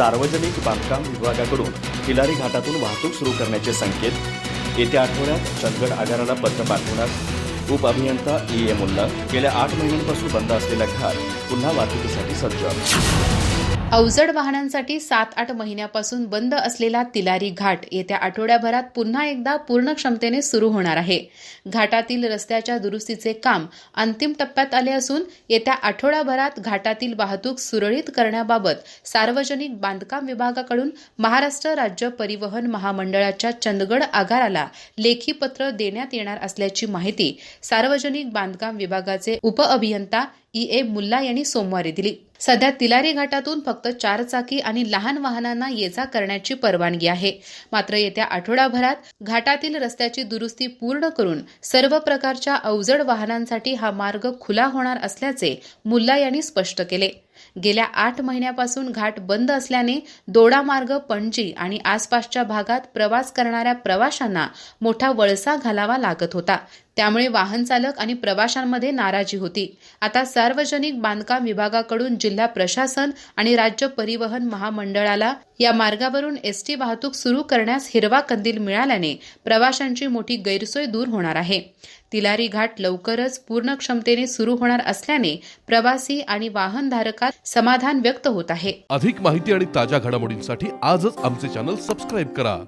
सार्वजनिक बांधकाम विभागाकडून किलारी घाटातून वाहतूक सुरू करण्याचे संकेत. येत्या आठवड्यात चंदगड आगाराला पत्र पाठवणार. उप अभियंता ई एम मुल्ला गेल्या आठ महिन्यांपासून बंद असलेला घाट पुन्हा वाहतुकीसाठी सज्ज. अवजड वाहनांसाठी सात आठ महिन्यापासून बंद असलेला तिलारी घाट येत्या आठवड्याभरात पुन्हा एकदा पूर्ण क्षमतेने सुरू होणार आहे. घाटातील रस्त्याच्या दुरुस्तीचे काम अंतिम टप्प्यात आले असून येत्या आठवड्याभरात घाटातील वाहतूक सुरळीत करण्याबाबत सार्वजनिक बांधकाम विभागाकडून महाराष्ट्र राज्य परिवहन महामंडळाच्या चंदगड आगाराला लेखी पत्र देण्यात येणार असल्याची माहिती सार्वजनिक बांधकाम विभागाचे उपअभियंता ई ए मुल्ला यांनी सोमवारी दिली. सध्या तिलारी घाटातून फक्त चारचाकी आणि लहान वाहनांना ये जा करण्याची परवानगी आहे. मात्र येत्या आठवडाभरात घाटातील रस्त्याची दुरुस्ती पूर्ण करून सर्व प्रकारच्या अवजड वाहनांसाठी हा मार्ग खुला होणार असल्याचे मुल्ला यांनी स्पष्ट केले. गेल्या आठ महिन्यापासून घाट बंद असल्याने दोडामार्ग पणजी आणि आसपासच्या भागात प्रवास करणाऱ्या प्रवाशांना मोठा वळसा घालावा लागत होता. त्यामुळे वाहन चालक आणि प्रवाशांमध्ये नाराजी होती. आता सार्वजनिक बांधकाम विभागाकडून जिल्हा प्रशासन आणि राज्य परिवहन महामंडळाला या मार्गावरून एसटी वाहतूक सुरू करण्यास हिरवा कंदील मिळाल्याने प्रवाशांची मोठी गैरसोय दूर होणार आहे. तिलारी घाट लवकरच पूर्ण क्षमतेने सुरू होणार असल्याने प्रवासी आणि वाहनधारकात समाधान व्यक्त होत आहे. अधिक माहिती आणि ताज्या घडामोडींसाठी आजच आमचे चॅनल सबस्क्राईब करा.